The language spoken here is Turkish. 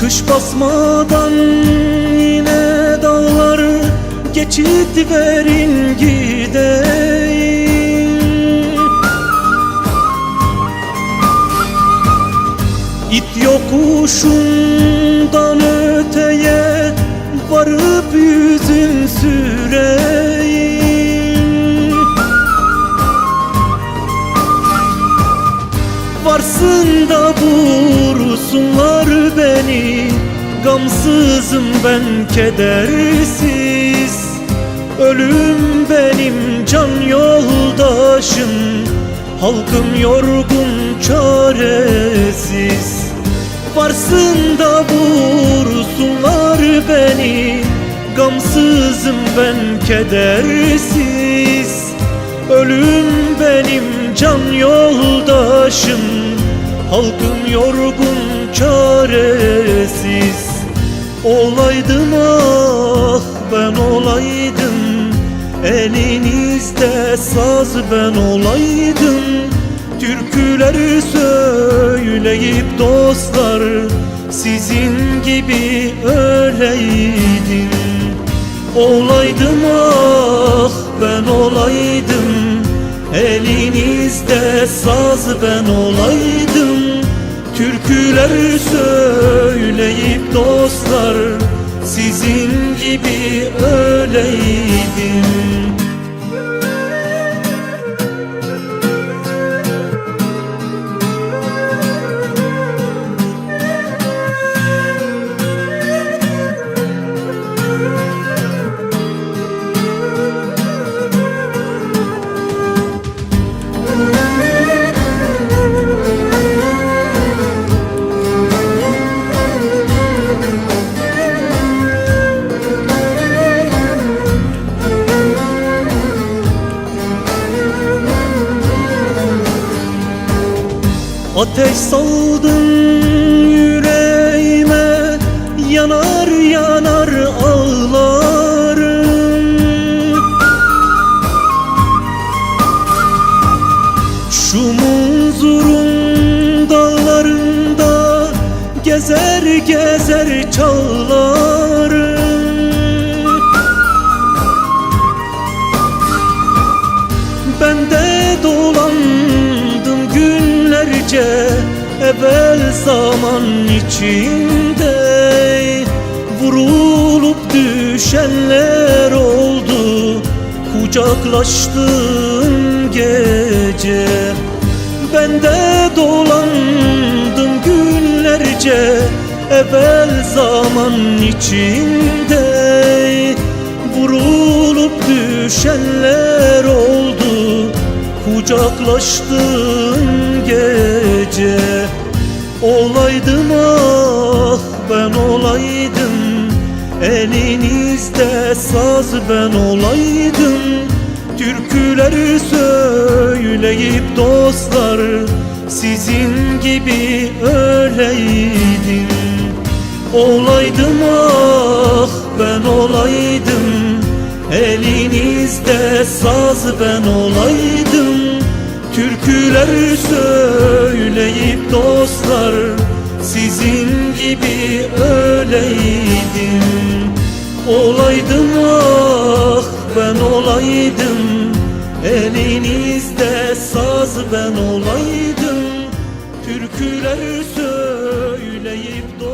Kış basmadan yine dağlar geçit verin gideyim. İt yokuşundan öteye varıp yüzün süreyim. Varsın da vursunlar Gamsızım ben kedersiz. Ölüm benim can yoldaşım. Halkım yorgun çaresiz. Varsın da vursunlar beni. Gamsızım ben kedersiz. Ölüm benim can yoldaşım. Halkım yorgun çaresiz Olaydım ah ben olaydım. Elinizde saz ben olaydım. Türküleri söyleyip dostlar Sizin gibi öyleydim. Olaydım ah ben olaydım. Elinizde saz ben olaydım Türküler söyleyip dostlar Sizin gibi öyleydim Ateş saldın yüreğime Yanar yanar ağlarım Şu munzurun dağlarında Gezer gezer çağlarım Ben de dolandım günlerce Evvel zaman içinde Vurulup düşenler oldu Kucaklaştığım gece Ben de dolandım günlerce Evvel zaman içinde Vurulup düşenler oldu Kucaklaştığım gece Olaydım ah ben olaydım. Elinizde saz ben olaydım. Türküleri söyleyip dostlar Sizin gibi öyleydim. Olaydım ah ben olaydım. Elinizde saz ben olaydım Türküler söyleyip dostlar Sizin gibi öyleydim. Olaydım ah ben olaydım Elinizde saz ben olaydım. Türküler söyleyip dostlar